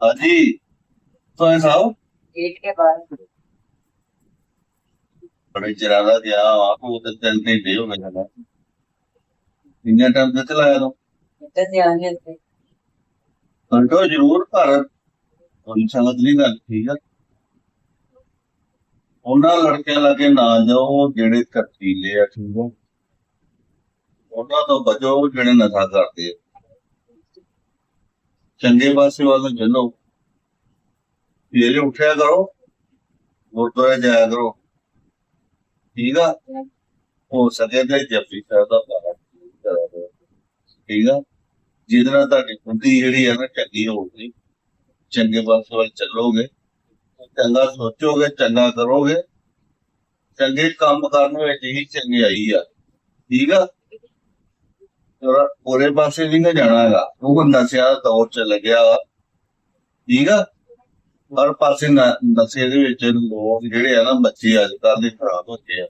हाजी तो है साहब गेट के बाहर बड़े चिरागा गया आपको तो तीन घंटे हो गए जाना इन्ना टाइम तो चलाया तो इधर से आने से घंटो जरूर पर ਕੋਈ ਸੰਗਤ ਨਹੀਂ ਗੱਲ ਠੀਕ ਆ ਉਹਨਾਂ ਲੜਕਿਆਂ ਲਾਗੇ ਨਾ ਜਾਓ ਜਿਹੜੇ ਕਰਤੀਲੇ ਆ ਠੀਕ ਆ ਉਹਨਾਂ ਤੋਂ ਬਚੋ ਜਿਹੜੇ ਨਸ਼ਾ ਕਰਦੇ ਆ ਚੰਗੇ ਪਾਸੇ ਵੱਲ ਚੱਲੋ। ਸਵੇਰੇ ਉੱਠਿਆ ਕਰੋ, ਗੁਰਦੁਆਰੇ ਜਾਇਆ ਕਰੋ। ਠੀਕ ਆ? ਹੋ ਸਕੇ ਤੇ ਜਪੀ ਸਾਹਿਬ ਦਾ ਪਾਠ ਕਰਿਆ ਕਰੋ ਠੀਕ ਆ? ਜਿਹਦੇ ਨਾਲ ਤੁਹਾਡੀ ਬੁੱਧੀ ਜਿਹੜੀ ਆ ਨਾ ਚੰਗੀ ਹੋਊਗੀ, ਚੰਗੇ ਪਾਸੇ ਵੱਲ ਚੱਲੋਗੇ, ਚੰਗਾ ਸੋਚੋਗੇ, ਚੰਗਾ ਕਰੋਗੇ, ਚੰਗੇ ਕੰਮ ਕਰਨ ਵਿੱਚ ਹੀ ਚੰਗਿਆਈ ਆ। ਠੀਕ ਆ? ਤੇਰਾ ਪੂਰੇ ਪਾਸੇ ਨਹੀਂ ਜਾਣਾ ਹੈਗਾ। ਉਹ ਬੰਦਾ ਸਿਆ ਦੌਰ ਚ ਲੱਗਿਆ ਠੀਕ ਆ? ਹਰ ਪਾਸੇ ਨਸ਼ੇ ਦੇ ਵਿੱਚ ਲੋਕ ਜਿਹੜੇ ਆ ਨਾ ਬੱਚੇ ਅੱਜ ਕੱਲ੍ਹ ਦੇ ਖਰਾਬ ਹੋ ਗਏ ਆ।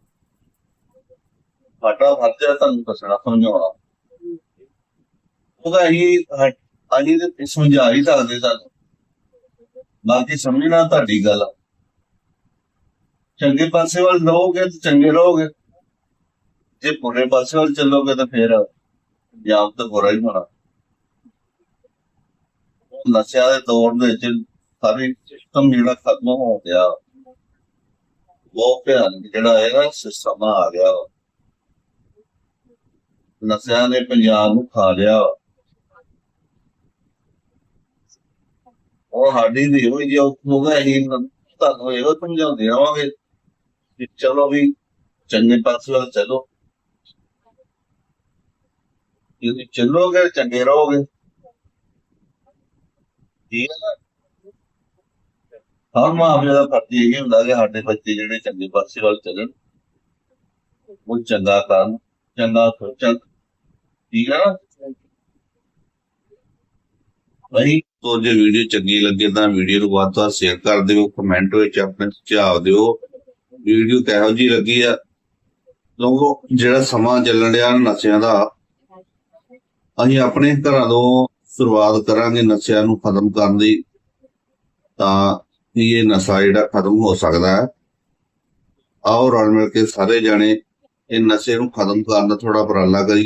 ਸਾਡਾ ਫਰਜ਼ ਹੈ ਤੁਹਾਨੂੰ ਦੱਸਣਾ, ਸਮਝਾਉਣਾ। ਉਹਦਾ ਅਸੀਂ ਅਸੀਂ ਤੇ ਸਮਝਾ ਹੀ ਸਕਦੇ ਸਾਨੂੰ। ਬਾਕੀ ਸਮਝਣਾ ਤੁਹਾਡੀ ਗੱਲ ਆ। ਚੰਗੇ ਪਾਸੇ ਵੱਲ ਰਹੋਗੇ ਤੇ ਚੰਗੇ ਰਹੋਗੇ। ਜੇ ਬੁਰੇ ਪਾਸੇ ਵੱਲ ਚੱਲੋਗੇ ਤਾਂ ਫਿਰ ਪੰਜਾਬ ਤਾਂ ਬੁਰਾ ਹੀ ਹੋਣਾ ਨਸ਼ਿਆਂ ਦੇ ਦੌਰ ਦੇ ਵਿੱਚ ਸਾਰੀ ਸਿਸਟਮ ਜਿਹੜਾ ਖਤਮ ਹੋ ਗਿਆ ਉਹ ਭਿਆਨਕ ਜਿਹੜਾ ਹੈਗਾ ਸਿਸਟਮ ਆ ਗਿਆ। ਨਸ਼ਿਆਂ ਨੇ ਪੰਜਾਬ ਨੂੰ ਖਾ ਲਿਆ। ਉਹ ਸਾਡੀ ਦੀ ਹੋਈ ਜੀ ਉਹ ਅਸੀਂ ਤੁਹਾਨੂੰ ਇਹੋ ਸਮਝਾਉਂਦੇ ਰਹਾਂਗੇ ਕਿ ਚਲੋ ਵੀ ਚੰਗੇ ਪਾਸੇ ਵੱਲ ਚਲੋ। ਜੇ, ਤੁਸੀਂ ਚੱਲੋਗੇ, ਚੰਗੇ ਰਹੋਗੇ? ਠੀਕ ਹੈ ਨਾ? ਹਰ ਮਾਪੇ ਦਾ ਫਰਜ਼ ਇਹ ਹੁੰਦਾ ਕਿ ਸਾਡੇ ਬੱਚੇ ਜਿਹੜੇ ਚੰਗੇ ਪਾਸੇ ਵੱਲ ਚੱਲਣ, ਉਹ ਚੰਗਾ ਕਰਨ, ਚੰਗਾ ਸੋਚਣ। ਠੀਕ ਹੈ ਨਾ? ਭਾਈ ਤੋਂ ਜੇ ਵੀਡੀਓ ਚੰਗੀ ਲੱਗੇ ਤਾਂ ਵੀਡੀਓ ਨੂੰ ਵੱਧ ਤੋਂ ਵੱਧ ਸ਼ੇਅਰ ਕਰ ਦਿਓ ਕਮੈਂਟ ਵਿੱਚ ਆਪਣੇ ਸੁਝਾਅ ਦਿਓ। ਵੀਡੀਓ ਕਿਹੋ ਜੀ ਲੱਗੀ ਆ? ਲੋਕੋ ਜਿਹੜਾ ਸਮਾਂ ਚੱਲਣ ਡਿਆ ਨਸ਼ਿਆਂ ਦਾ ਅਸੀਂ ਆਪਣੇ ਘਰਾਂ ਤੋਂ ਸ਼ੁਰੂਆਤ ਕਰਾਂਗੇ ਨਸ਼ਿਆਂ ਨੂੰ ਖਤਮ ਕਰਨ ਦੀ। ਤਾਂ ਇਹ ਨਸ਼ਾ ਜਿਹੜਾ ਖਤਮ ਹੋ ਸਕਦਾ ਹੈ। ਆਓ ਰਲ ਮਿਲ ਕੇ ਸਾਰੇ ਜਾਣੇ ਇਹ ਨਸ਼ੇ ਨੂੰ ਖਤਮ ਕਰਨ ਦਾ ਥੋੜਾ ਉਪਰਾਲਾ ਕਰੀਏ।